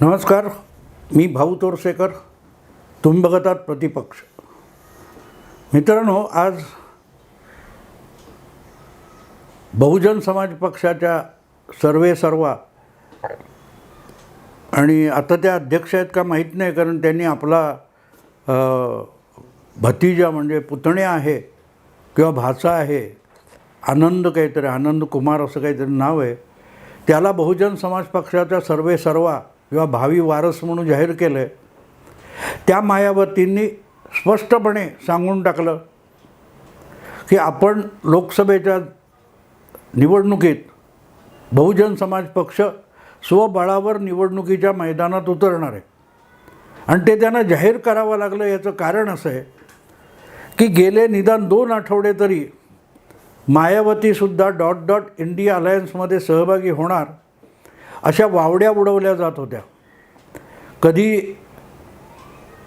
नमस्कार मी भाऊ तोरसेकर. तुम्ही बघत आहात प्रतिपक्ष. मित्रांनो आज बहुजन समाज पक्षाच्या सर्वे सर्वा आणि आता त्या अध्यक्ष आहेत का माहीत नाही कारण त्यांनी आपला भतीजा म्हणजे पुतण्या आहे किंवा भाचा आहे आनंद काहीतरी आनंद कुमार असं काहीतरी नाव आहे त्याला बहुजन समाज पक्षाचा सर्वे सर्वा किंवा भावी वारस म्हणून जाहीर केलं आहे त्या मायावतींनी स्पष्टपणे सांगून टाकलं की आपण लोकसभेच्या निवडणुकीत बहुजन समाज पक्ष स्वबळावर निवडणुकीच्या मैदानात उतरणार आहे. आणि ते त्यांना जाहीर करावं लागलं याचं कारण असं आहे की गेले निदान दोन आठवडे तरी मायावतीसुद्धा डॉट डॉट इंडिया अलायन्समध्ये सहभागी होणार अशा वावड्या उडवल्या जात होत्या. कधी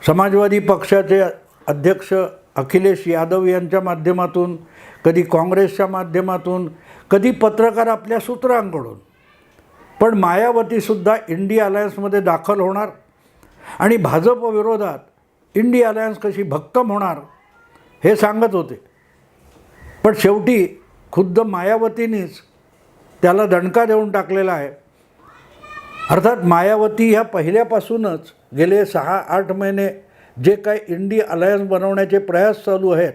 समाजवादी पक्षाचे अध्यक्ष अखिलेश यादव यांच्या माध्यमातून कधी काँग्रेसच्या माध्यमातून कधी पत्रकार आपल्या सूत्रांकडून. पण मायावतीसुद्धा इंडिया अलायन्समध्ये दाखल होणार आणि भाजप विरोधात इंडिया अलायन्स कशी भक्कम होणार हे सांगत होते. पण शेवटी खुद्द मायावतीनीच त्याला दणका देऊन टाकलेला आहे. अर्थात मायावती ह्या पहिल्यापासूनच गेले सहा आठ महिने जे काही इंडी अलायन्स बनवण्याचे प्रयास चालू आहेत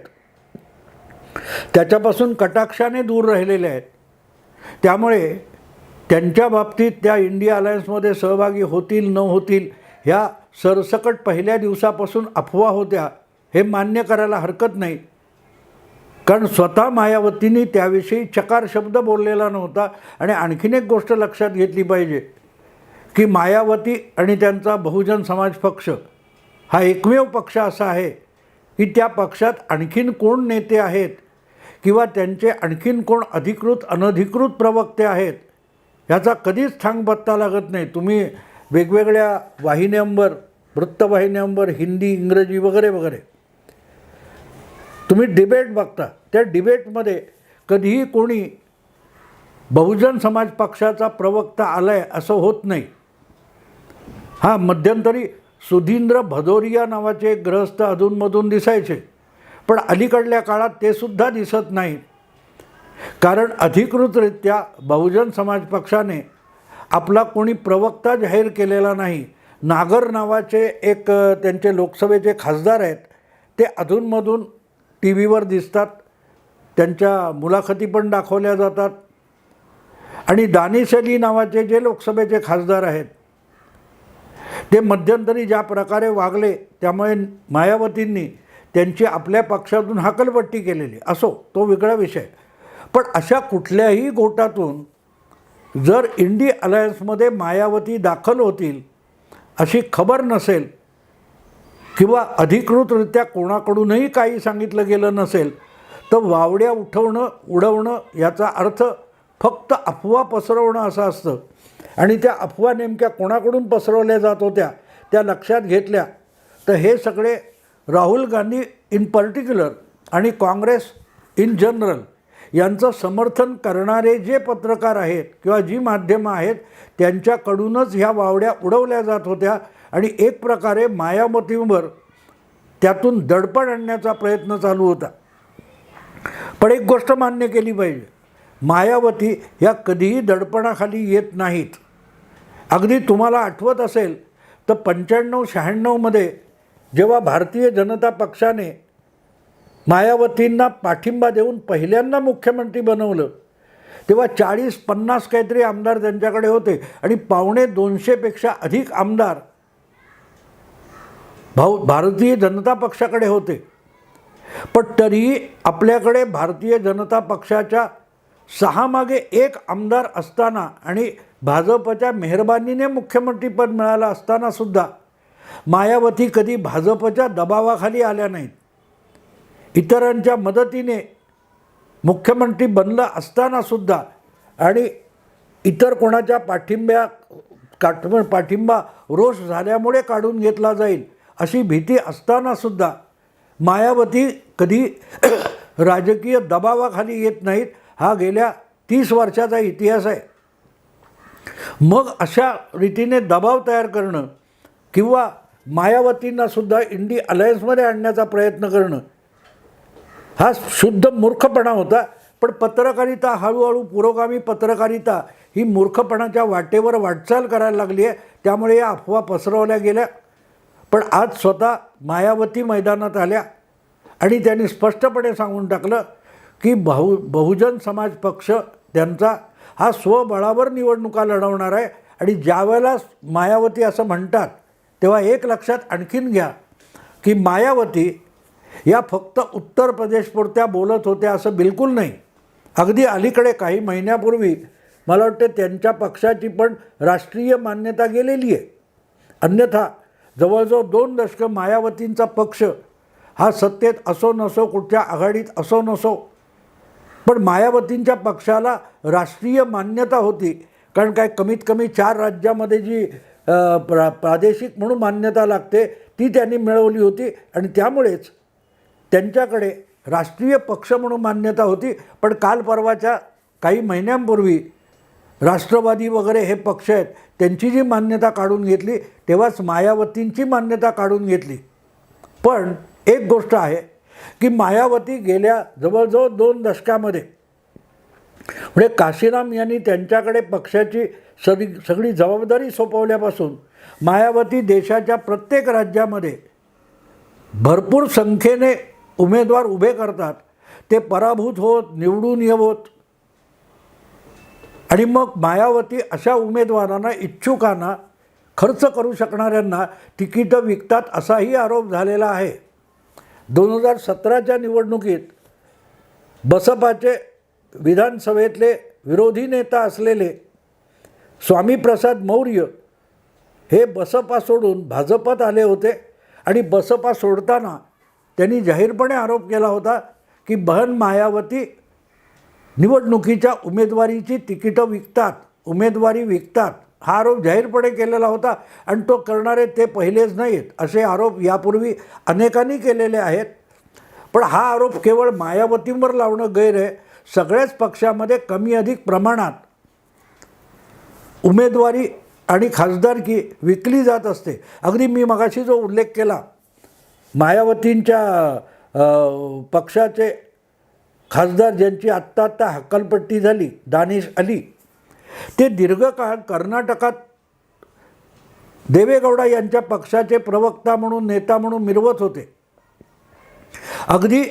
त्याच्यापासून कटाक्षाने दूर राहिलेले आहेत. त्यामुळे त्यांच्या बाबतीत त्या इंडिया अलायन्समध्ये सहभागी होतील न होतील ह्या सरसकट पहिल्या दिवसापासून अफवा होत्या हे मान्य करायला हरकत नाही. कारण स्वतः मायावतींनी त्याविषयी चकार शब्द बोललेला नव्हता आणि आणखीन एक गोष्ट लक्षात घेतली पाहिजे. की मायावती आणि त्यांचा बहुजन समाज पक्ष हा एकमेव पक्ष असा आहे की त्या पक्षात आणखीन कोण नेते आहेत किंवा त्यांचे आणखीन कोण अधिकृत अनधिकृत प्रवक्ते आहेत ह्याचा कधीच थांगपत्ता लागत नाही. तुम्ही वेगवेगळ्या वाहिन्यांवर वृत्तवाहिन्यांवर हिंदी इंग्रजी वगैरे वगैरे. तुम्ही डिबेट बघता. त्या डिबेटमध्ये कधीही कोणी बहुजन समाज पक्षाचा प्रवक्ता आला आहे असं होत नाही. हां मध्यंतरी सुधींद्र भदोरिया नावाचे एक ग्रहस्थ अधूनमधून दिसायचे. पण अलीकडल्या काळात ते सुद्धा दिसत नाही कारण अधिकृतरित्या बहुजन समाज पक्षाने आपला कोणी प्रवक्ता जाहीर केलेला नाही. नागर नावाचे एक त्यांचे लोकसभेचे खासदार आहेत. ते अधूनमधून टी व्हीवर दिसतात. त्यांच्या मुलाखती पण दाखवल्या जातात. आणि दानिश अली नावाचे जे लोकसभेचे खासदार आहेत ते मध्यंतरी ज्या प्रकारे वागले त्यामुळे मायावतींनी त्यांची आपल्या पक्षातून हकलपट्टी केलेली. असो तो वेगळा विषय. पण अशा कुठल्याही गोटातून जर इंडी अलायन्समध्ये मायावती दाखल होतील अशी खबर नसेल किंवा अधिकृतरित्या कोणाकडूनही काही सांगितलं गेलं नसेल तर वावड्या उठवणं उडवणं याचा अर्थ फक्त अफवा पसरवणं असं असतं. आणि त्या अफवा नेमक्या कोणाकडून पसरवल्या जात होत्या त्या लक्षात घेतल्या. तर हे सगळे राहुल गांधी इन पर्टिक्युलर आणि काँग्रेस इन जनरल यांचं समर्थन करणारे जे पत्रकार आहेत किंवा जी माध्यमं आहेत त्यांच्याकडूनच ह्या वावड्या उडवल्या जात होत्या आणि एक प्रकारे मायामतींवर त्यातून दडपण आणण्याचा प्रयत्न चालू होता. पण एक गोष्ट मान्य केली पाहिजे मायावती या कधीही दडपणाखाली येत नाहीत. अगदी तुम्हाला आठवत असेल तर पंच्याण्णव शहाण्णवमध्ये जेव्हा भारतीय जनता पक्षाने मायावतींना पाठिंबा देऊन पहिल्यांदा मुख्यमंत्री बनवलं तेव्हा चाळीस पन्नास काहीतरी आमदार त्यांच्याकडे होते आणि पावणे दोनशेपेक्षा अधिक आमदार भाऊ भारतीय जनता पक्षाकडे होते. पण तरीही आपल्याकडे भारतीय जनता पक्षाच्या सहा मागे एक आमदार असताना आणि भाजपच्या मेहरबानीने मुख्यमंत्रीपद मिळालं असतानासुद्धा मायावती कधी भाजपच्या दबावाखाली आल्या नाहीत. इतरांच्या मदतीने मुख्यमंत्री बनलं असतानासुद्धा आणि इतर कोणाच्या पाठिंब्या काठ पाठिंबा रोष झाल्यामुळे काढून घेतला जाईल अशी भीती असतानासुद्धा मायावती कधी राजकीय दबावाखाली येत नाहीत. हा गेल्या तीस वर्षाचा इतिहास आहे. मग अशा रीतीने दबाव तयार करणं किंवा मायावतींनासुद्धा इंडी अलायन्समध्ये आणण्याचा प्रयत्न करणं हा शुद्ध मूर्खपणा होता. पण पत्रकारिता हळूहळू पुरोगामी पत्रकारिता ही मूर्खपणाच्या वाटेवर वाटचाल करायला लागली आहे त्यामुळे या अफवा पसरवल्या गेल्या. पण आज स्वतः मायावती मैदानात आल्या आणि त्यांनी स्पष्टपणे सांगून टाकलं की बहु बहुजन समाज पक्ष त्यांचा हा स्वबळावर निवडणुका लढवणार आहे. आणि ज्यावेळेला मायावती असं म्हणतात तेव्हा एक लक्षात आणखीन घ्या की मायावती या फक्त उत्तर प्रदेशपुरत्या बोलत होत्या असं बिलकुल नाही. अगदी अलीकडे काही महिन्यापूर्वी मला वाटतं त्यांच्या पक्षाची पण राष्ट्रीय मान्यता गेलेली आहे. अन्यथा जवळजवळ दोन दशकं मायावतींचा पक्ष हा सत्तेत असो नसो कुठच्या आघाडीत असो नसो पण मायावतींच्या पक्षाला राष्ट्रीय मान्यता होती. कारण काय कमीत कमी चार राज्यामध्ये जी प्रा प्रादेशिक म्हणून मान्यता लागते ती त्यांनी मिळवली होती. आणि त्यामुळेच त्यांच्याकडे राष्ट्रीय पक्ष म्हणून मान्यता होती. पण काल परवाच्या काही महिन्यांपूर्वी राष्ट्रवादी वगैरे हे पक्ष आहेत त्यांची जी मान्यता काढून घेतली तेव्हाच मायावतींची मान्यता काढून घेतली. पण एक गोष्ट आहे की मायावती गेल्या जवळजवळ दोन दशकामध्ये म्हणजे काशीराम यांनी त्यांच्याकडे पक्षाची सगळी सगळी जबाबदारी सोपवल्यापासून मायावती देशाच्या प्रत्येक राज्यामध्ये भरपूर संख्येने उमेदवार उभे करतात. ते पराभूत होत निवडून येवोत आणि मग मायावती अशा उमेदवारांना इच्छुकांना खर्च करू शकणाऱ्यांना तिकीटं विकतात असाही आरोप झालेला आहे. दोन हजार सतराच्या निवडणुकीत बसपाचे विधानसभेतले विरोधी नेता असलेले स्वामीप्रसाद मौर्य हे बसपा सोडून भाजपात आले होते आणि बसपा सोडताना त्यांनी जाहीरपणे आरोप केला होता की बहन मायावती निवडणुकीच्या उमेदवारीची तिकीटं विकतात उमेदवारी विकतात. हा आरोप जाहीरपणे केलेला होता आणि तो करणारे ते पहिलेच नाहीत असे आरोप यापूर्वी अनेकांनी केलेले आहेत. पण हा आरोप केवळ मायावतींवर लावणं गैर आहे. सगळ्याच पक्षामध्ये कमी अधिक प्रमाणात उमेदवारी आणि खासदारकी विकली जात असते. अगदी मी मगाशी जो उल्लेख केला मायावतींच्या पक्षाचे खासदार ज्यांची आत्ता आत्ता हक्कलपट्टी झाली दानिश अली ते दीर्घकाळ कर्नाटकात देवेगौडा यांच्या पक्षाचे प्रवक्ता म्हणून नेता म्हणून मिरवत होते. अगदी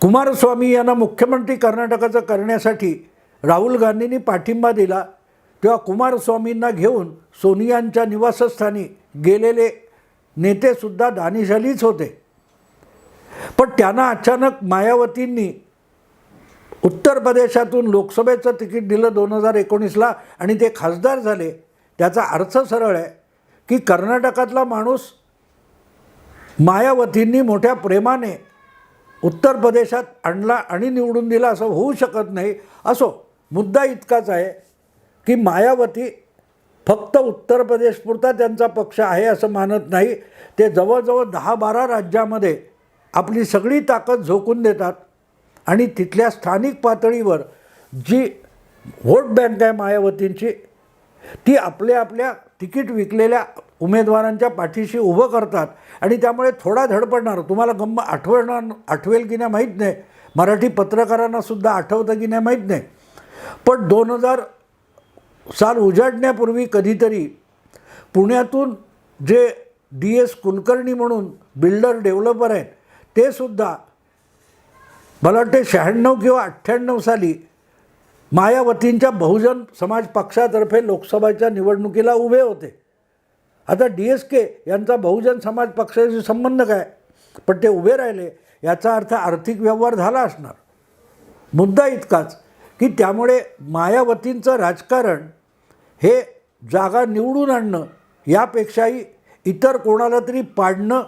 कुमारस्वामी यांना मुख्यमंत्री कर्नाटकाचं करण्यासाठी राहुल गांधींनी पाठिंबा दिला तेव्हा कुमारस्वामींना घेऊन सोनियांच्या निवासस्थानी गेलेले नेतेसुद्धा दानिशालीच होते. पण त्यांना अचानक मायावतींनी उत्तर प्रदेशातून लोकसभेचं तिकीट दिलं दोन हजार एकोणीसला आणि ते खासदार झाले त्याचा अर्थ सरळ आहे की कर्नाटकातला माणूस मायावतींनी मोठ्या प्रेमाने उत्तर प्रदेशात आणला आणि निवडून दिला असं होऊ शकत नाही असो मुद्दा इतकाच आहे की मायावती फक्त उत्तर प्रदेशपुरता त्यांचा पक्ष आहे असं मानत नाही. ते जवळजवळ दहा बारा राज्यामध्ये आपली सगळी ताकद झोकून देतात. आणि तिथल्या स्थानिक पातळीवर जी व्होट बँक आहे मायावतींची ती आपल्या आपल्या तिकीट विकलेल्या उमेदवारांच्या पाठीशी उभं करतात आणि त्यामुळे थोडा धडपडणार तुम्हाला गंम आठवणार आठवेल की नाही माहीत नाही. मराठी पत्रकारांनासुद्धा आठवतं की नाही माहीत नाही. पण दोन हजार साल उजाडण्यापूर्वी कधीतरी पुण्यातून जे डी एस कुलकर्णी म्हणून बिल्डर डेव्हलपर आहेत ते सुद्धा मला वाटते शहाण्णव किंवा अठ्ठ्याण्णव साली मायावतींच्या बहुजन समाज पक्षातर्फे लोकसभेच्या निवडणुकीला उभे होते. आता डी एस के यांचा बहुजन समाज पक्षाशी संबंध काय? पण ते उभे राहिले याचा अर्थ आर्थिक व्यवहार झाला असणार. मुद्दा इतकाच की त्यामुळे मायावतींचं राजकारण हे जागा निवडून आणणं यापेक्षाही इतर कोणाला तरी पाडणं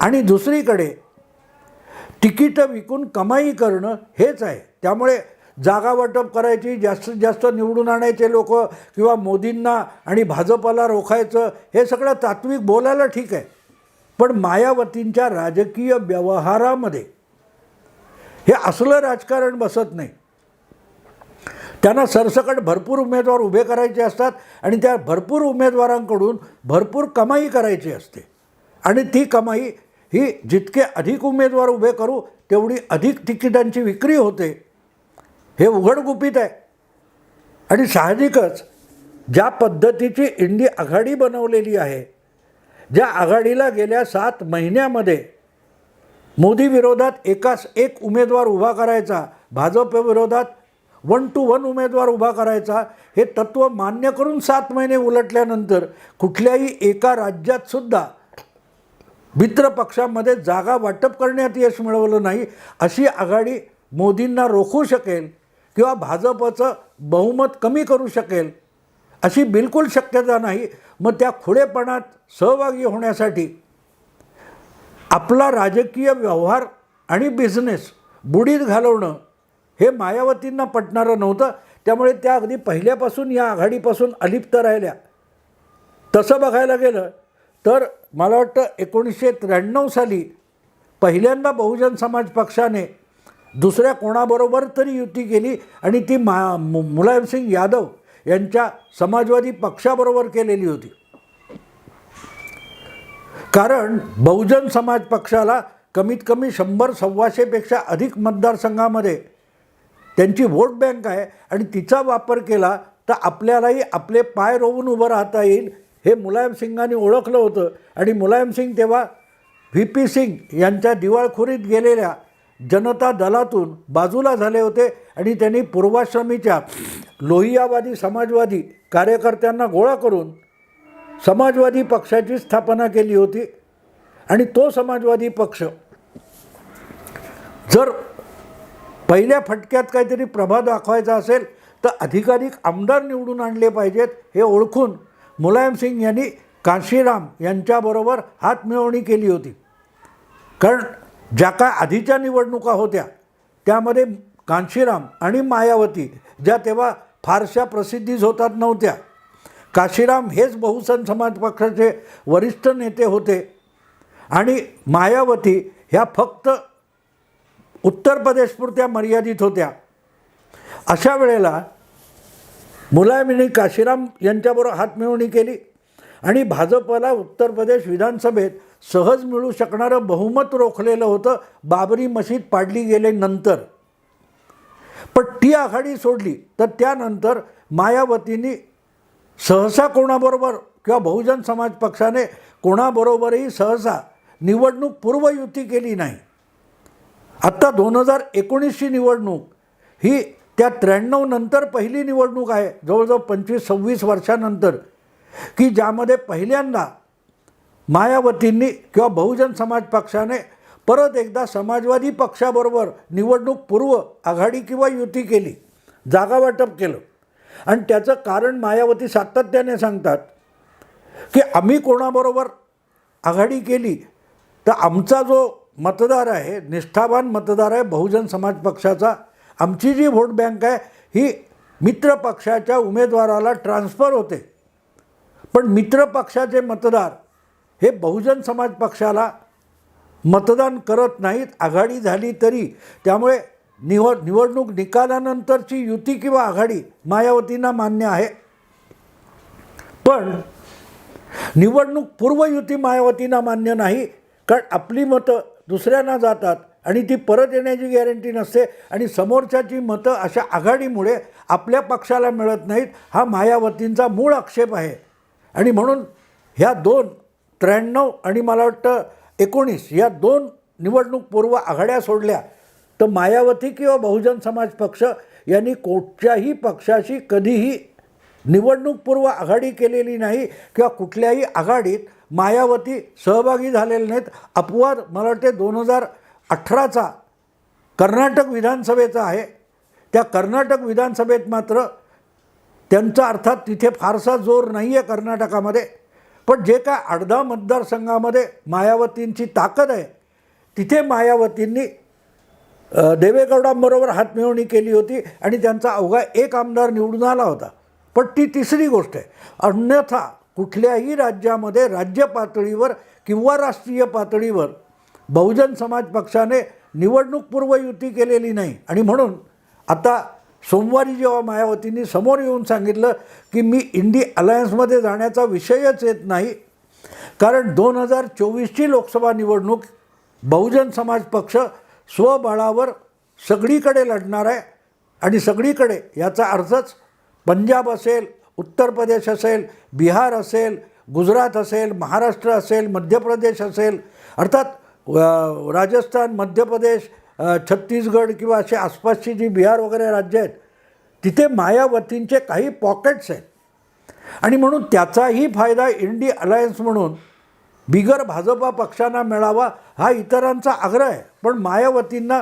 आणि दुसरीकडे तिकीटं विकून कमाई करणं हेच आहे. त्यामुळे जागा वाटप करायची जास्तीत जास्त निवडून आणायचे लोक किंवा मोदींना आणि भाजपला रोखायचं हे सगळं तात्विक बोलायला ठीक आहे. पण मायावतींच्या राजकीय व्यवहारामध्ये हे असलं राजकारण बसत नाही. त्यांना सरसकट भरपूर उमेदवार उभे करायचे असतात आणि त्या भरपूर उमेदवारांकडून भरपूर कमाई करायची असते. आणि ती कमाई ही जितके अधिक उमेदवार उभे करू तेवढी अधिक तिकिटांची विक्री होते. हे उघडगुपित आहे. आणि साहजिकच ज्या पद्धतीची इंडी आघाडी बनवलेली आहे ज्या आघाडीला गेल्या सात महिन्यामध्ये मोदी विरोधात एकास एक उमेदवार उभा करायचा भाजप विरोधात वन टू वन उमेदवार उभा करायचा हे तत्त्व मान्य करून सात महिने उलटल्यानंतर कुठल्याही एका राज्यात सुद्धा मित्र पक्षामध्ये जागा वाटप करण्यात यश मिळवलं नाही अशी आघाडी मोदींना रोखू शकेल किंवा भाजपचं बहुमत कमी करू शकेल अशी बिलकुल शक्यता नाही. मग त्या खुळेपणात सहभागी होण्यासाठी आपला राजकीय व्यवहार आणि बिझनेस बुडीत घालवणं हे मायावतींना पटणारं नव्हतं. त्यामुळे त्या अगदी पहिल्यापासून या आघाडीपासून अलिप्त राहिल्या. तसं बघायला गेलं तर मला वाटतं एकोणीसशे त्र्याण्णव साली पहिल्यांदा बहुजन समाज पक्षाने दुसऱ्या कोणाबरोबर तरी युती केली आणि ती मा मुलायमसिंग यादव यांच्या समाजवादी पक्षाबरोबर केलेली होती. कारण बहुजन समाज पक्षाला कमीत कमी शंभर सव्वाशेपेक्षा अधिक मतदारसंघामध्ये त्यांची वोट बँक आहे आणि तिचा वापर केला तर आपल्यालाही आपले पाय रोवून उभं राहता येईल हे मुलायमसिंगांनी ओळखलं होतं. आणि मुलायमसिंग तेव्हा व्ही पी सिंग यांच्या दिवाळखोरीत गेलेल्या जनता दलातून बाजूला झाले होते आणि त्यांनी पूर्वाश्रमीच्या लोहियावादी समाजवादी कार्यकर्त्यांना गोळा करून समाजवादी पक्षाची स्थापना केली होती. आणि तो समाजवादी पक्ष जर पहिल्या फटक्यात काहीतरी प्रभा दाखवायचा असेल तर अधिकाधिक आमदार निवडून आणले पाहिजेत हे ओळखून मुलायम सिंग यांनी काशीराम यांच्याबरोबर हातमिळवणी केली होती. कारण ज्या काय आधीच्या निवडणुका होत्या त्यामध्ये कांशीराम आणि मायावती ज्या तेव्हा फारशा प्रसिद्धीच होतात नव्हत्या. काशीराम हेच बहुसन समाज पक्षाचे वरिष्ठ नेते होते आणि मायावती ह्या फक्त उत्तर प्रदेशपुरत्या मर्यादित होत्या. अशा वेळेला मुलायमींनी काशीराम यांच्याबरोबर हातमिळवणी केली. आणि भाजपला उत्तर प्रदेश विधानसभेत सहज मिळू शकणारं बहुमत रोखलेलं होतं बाबरी मशीद पाडली गेल्यानंतर पण ती आघाडी सोडली तर त्यानंतर मायावतींनी सहसा कोणाबरोबर किंवा बहुजन समाज पक्षाने कोणाबरोबरही सहसा निवडणूक पूर्वयुती केली नाही. आत्ता दोन हजार एकोणीसची निवडणूक ही त्या त्र्याण्णव नंतर पहिली निवडणूक आहे जवळजवळ पंचवीस सव्वीस वर्षानंतर की ज्यामध्ये पहिल्यांदा मायावतींनी किंवा बहुजन समाज पक्षाने परत एकदा समाजवादी पक्षाबरोबर निवडणूक पूर्व आघाडी किंवा युती केली जागा वाटप केलं. आणि त्याचं कारण मायावती सातत्याने सांगतात की आम्ही कोणाबरोबर आघाडी केली तर आमचा जो मतदार आहे निष्ठावान मतदार आहे बहुजन समाज पक्षाचा आमची जी व्होट बँक आहे ही मित्र पक्षाच्या उमेदवाराला ट्रान्स्फर होते. पण मित्र पक्षाचे मतदार हे बहुजन समाज पक्षाला मतदान करत नाहीत आघाडी झाली तरी. त्यामुळे निवड निवडणूक निकालानंतरची युती किंवा आघाडी मायावतींना मान्य आहे. पण निवडणूक पूर्वयुती मायावतींना मान्य नाही कारण आपली मतं दुसऱ्यांना जातात. आणि ती परत येण्याची गॅरंटी नसते. आणि समोरच्याची मतं अशा आघाडीमुळे आपल्या पक्षाला मिळत नाहीत हा मायावतींचा मूळ आक्षेप आहे. आणि म्हणून ह्या दोन त्र्याण्णव आणि मला वाटतं एकोणीस या दोन निवडणूक पूर्व आघाड्या सोडल्या तर मायावती किंवा बहुजन समाज पक्ष यांनी कोणत्याही पक्षाशी कधीही निवडणूकपूर्व आघाडी केलेली नाही किंवा कुठल्याही आघाडीत मायावती सहभागी झालेले नाहीत. अपवाद मला वाटते दोन हजार अठराचा कर्नाटक विधानसभेचा आहे. त्या कर्नाटक विधानसभेत मात्र त्यांचा अर्थात तिथे फारसा जोर नाही आहे कर्नाटकामध्ये. पण जे काय अर्धा मतदारसंघामध्ये मायावतींची ताकद आहे तिथे मायावतींनी देवेगौडांबरोबर हातमिळवणी केली होती आणि त्यांचा अवघा एक आमदार निवडून आला होता. पण ती तिसरी गोष्ट आहे. अन्यथा कुठल्याही राज्यामध्ये राज्य पातळीवर किंवा राष्ट्रीय पातळीवर बहुजन समाज पक्षाने निवडणूकपूर्व युती केलेली नाही. आणि म्हणून आता सोमवारी जेव्हा मायावतींनी समोर येऊन सांगितलं की मी इंडी अलायन्समध्ये जाण्याचा विषयच येत नाही कारण दोन हजार चोवीसची लोकसभा निवडणूक बहुजन समाज पक्ष स्वबळावर सगळीकडे लढणार आहे आणि सगळीकडे याचा अर्थच पंजाब असेल उत्तर प्रदेश असेल बिहार असेल गुजरात असेल महाराष्ट्र असेल मध्य प्रदेश असेल अर्थात राजस्थान मध्य प्रदेश छत्तीसगड किंवा अशी आसपासची जी बिहार वगैरे राज्य आहेत तिथे मायावतींचे काही पॉकेट्स आहेत. आणि म्हणून त्याचाही फायदा इंडी अलायन्स म्हणून बिगर भाजपा पक्षांना मिळावा हा इतरांचा आग्रह आहे. पण मायावतींना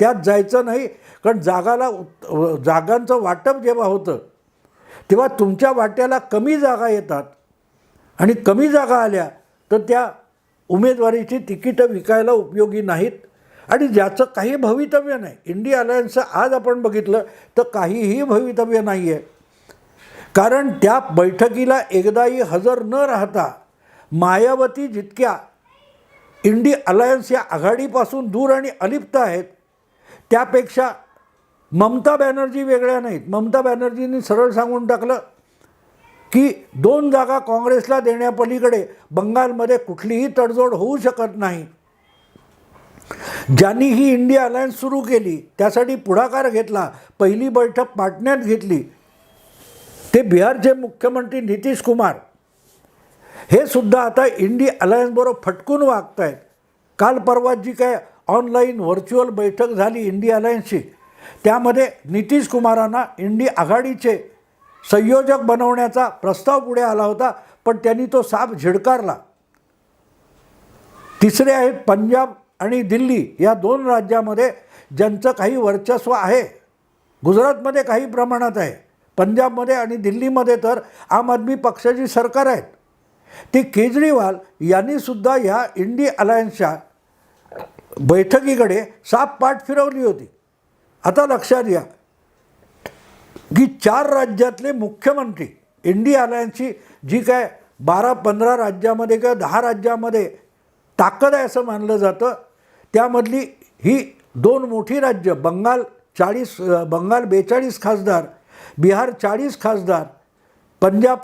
त्यात जायचं नाही कारण जागाला जागांचं वाटप जेव्हा होतं तेव्हा तुमच्या वाट्याला कमी जागा येतात. आणि कमी जागा आल्या तर त्या उमेदवारीची तिकीटं विकायला उपयोगी नाहीत आणि ज्याचं काही भवितव्य नाही इंडिया अलायन्सचं आज आपण बघितलं तर काहीही भवितव्य नाही आहे कारण त्या बैठकीला एकदाही हजर न राहता मायावती जितक्या इंडी अलायन्स या आघाडीपासून दूर आणि अलिप्त आहेत त्यापेक्षा ममता बॅनर्जी वेगळ्या नाहीत. ममता बॅनर्जींनी सरळ सांगून टाकलं की दोन जागा काँग्रेसला देण्यापलीकडे बंगालमध्ये कुठलीही तडजोड होऊ शकत नाही. ज्यांनी ही इंडिया अलायन्स सुरू केली त्यासाठी पुढाकार घेतला पहिली बैठक पाटण्यात घेतली ते बिहारचे मुख्यमंत्री नितीश कुमार. हे सुद्धा आता इंडी अलायन्सबरोबर फटकून वागत आहेत काल परवा जी काय ऑनलाईन व्हर्च्युअल बैठक झाली इंडिया अलायन्सची त्यामध्ये नितीश कुमारांना इंडी आघाडीचे संयोजक बनवण्याचा प्रस्ताव पुढे आला होता पण त्यांनी तो साप झिडकारला. तिसरे आहेत पंजाब आणि दिल्ली. या दोन राज्यामध्ये ज्यांचं काही वर्चस्व आहे गुजरातमध्ये काही प्रमाणात आहे पंजाबमध्ये आणि दिल्लीमध्ये तर आम आदमी पक्षाची सरकार आहेत. ती केजरीवाल यांनीसुद्धा या ह्या इंडी अलायन्सच्या बैठकीकडे साप पाठ फिरवली होती. आता लक्षात घ्या की चार राज्यातले मुख्यमंत्री इंडिया अलायन्सची जी काय बारा पंधरा राज्यामध्ये किंवा दहा राज्यामध्ये ताकद आहे असं मानलं जातं त्यामधली ही दोन मोठी राज्य बंगाल चाळीस बंगाल बेचाळीस खासदार बिहार चाळीस खासदार पंजाब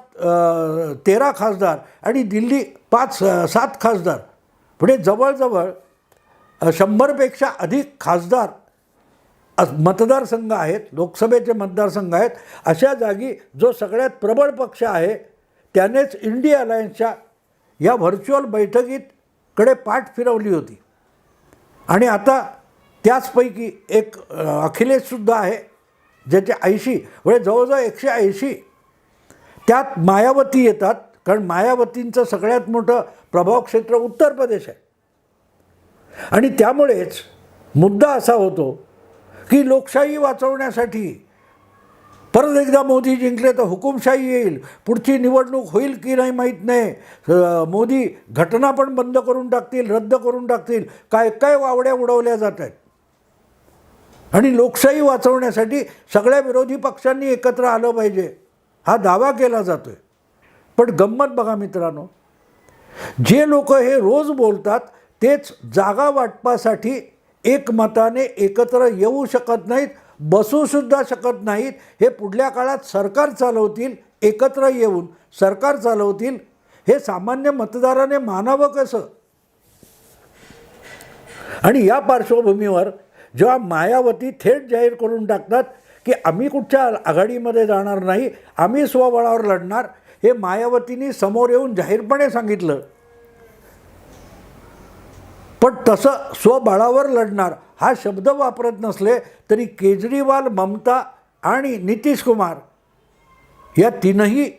तेरा खासदार आणि दिल्ली पाच सात खासदार. पुढे जवळजवळ शंभरपेक्षा अधिक खासदार मतदारसंघ आहेत लोकसभेचे मतदारसंघ आहेत अशा जागी जो सगळ्यात प्रबळ पक्ष आहे त्यानेच इंडिया अलायन्सच्या या व्हर्च्युअल बैठकीतकडे पाठ फिरवली होती. आणि आता त्याचपैकी एक अखिलेशसुद्धा आहे ज्याचे ऐंशी म्हणजे जवळजवळ एकशे ऐंशी त्यात मायावती येतात कारण मायावतींचं सगळ्यात मोठं प्रभाव क्षेत्र उत्तर प्रदेश आहे. आणि त्यामुळेच मुद्दा असा होतो की लोकशाही वाचवण्यासाठी. परत एकदा मोदी जिंकले तर हुकुमशाही येईल. पुढची निवडणूक होईल की नाही माहीत नाही. मोदी घटना पण बंद करून टाकतील रद्द करून टाकतील. काय काय वावड्या उडवल्या जात आहेत. आणि लोकशाही वाचवण्यासाठी सगळ्या विरोधी पक्षांनी एकत्र आलं पाहिजे. हा दावा केला जातो आहे पण गंमत बघा मित्रांनो. जे लोक हे रोज बोलतात तेच जागा वाटपासाठी एकमताने एकत्र येऊ शकत नाहीत बसूसुद्धा शकत नाहीत. हे पुढल्या काळात सरकार चालवतील एकत्र येऊन सरकार चालवतील हे सामान्य मतदाराने मानावं कसं? आणि या पार्श्वभूमीवर जेव्हा मायावती थेट जाहीर करून टाकतात की आम्ही कुठच्या आघाडीमध्ये जाणार नाही आम्ही स्वबळावर लढणार हे मायावतींनी समोर येऊन जाहीरपणे सांगितलं. पण तसं स्वबळावर लढणार हा शब्द वापरत नसले तरी केजरीवाल ममता आणि नितीश कुमार या तीनही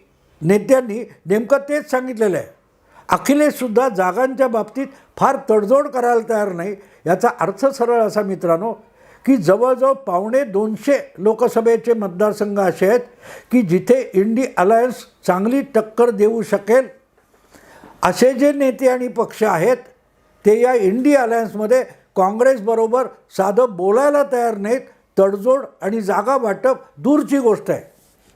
नेत्यांनी नेमकं तेच सांगितलेलं आहे. अखिलेशसुद्धा जागांच्या बाबतीत फार तडजोड करायला तयार नाही याचा अर्थ सरळ असा मित्रांनो की जवळजवळ पावणे दोनशे लोकसभेचे मतदारसंघ असे आहेत की जिथे इंडी अलायन्स चांगली टक्कर देऊ शकेल असे जे नेते आणि पक्ष आहेत ते या इंडी अलायन्समध्ये काँग्रेसबरोबर साधं बोलायला तयार नाहीत तडजोड आणि जागा वाटप दूरची गोष्ट आहे.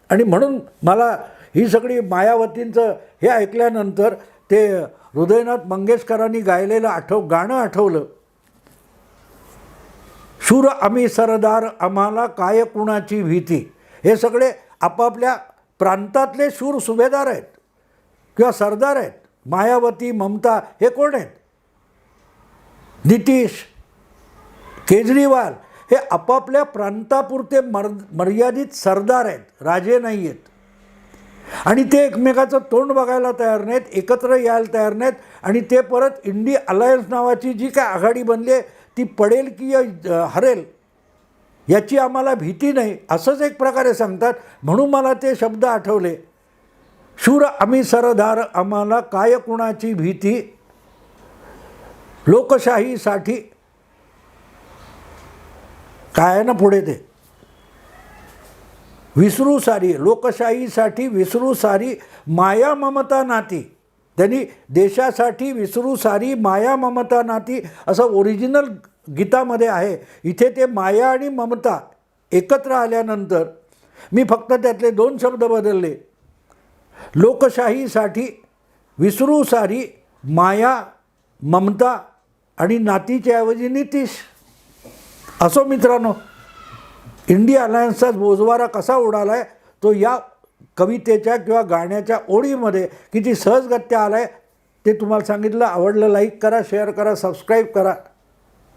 आणि म्हणून मला ही सगळी मायावतींचं हे ऐकल्यानंतर ते हृदयनाथ मंगेशकरांनी गायलेलं आठव गाणं आठवलं. शूर आम्ही सरदार आम्हाला काय कुणाची भीती? हे सगळे आपापल्या प्रांतातले शूर सुभेदार आहेत किंवा सरदार आहेत. मायावती ममता हे कोण आहेत? नितीश केजरीवाल हे आपापल्या प्रांतापुरते मर मर्यादित सरदार आहेत राजे नाही आहेत आणि ते एकमेकाचं तोंड बघायला तयार नाहीत एकत्र यायला तयार नाहीत आणि ते परत इंडी अलायन्स नावाची जी काय आघाडी बनली आहे ती पडेल की हरेल याची आम्हाला भीती नाही असंच एक प्रकारे सांगतात. म्हणून मला ते शब्द आठवले. शूर आम्ही सरदार आम्हाला काय कुणाची भीती? लोकशाहीसाठी काय आहे ना पुढे ते? विसरू सारी लोकशाहीसाठी विसरू सारी माया ममता नाती. त्यांनी देशासाठी विसरू सारी माया ममता नाती असं ओरिजिनल गीतामध्ये आहे. इथे ते माया आणि ममता एकत्र आल्यानंतर मी फक्त त्यातले दोन शब्द बदलले. लोकशाहीसाठी विसरू सारी माया ममता आणि नातीच्या ऐवजी नितीश. असो मित्रांनो इंडिया अलायन्सचा बोजवारा कसा उडाला आहे तो या कवितेच्या किंवा गाण्याच्या ओळीमध्ये किती सहजगत्या आला आहे ते तुम्हाला सांगितलं. आवडलं लाईक करा शेअर करा सबस्क्राईब करा.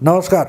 नमस्कार.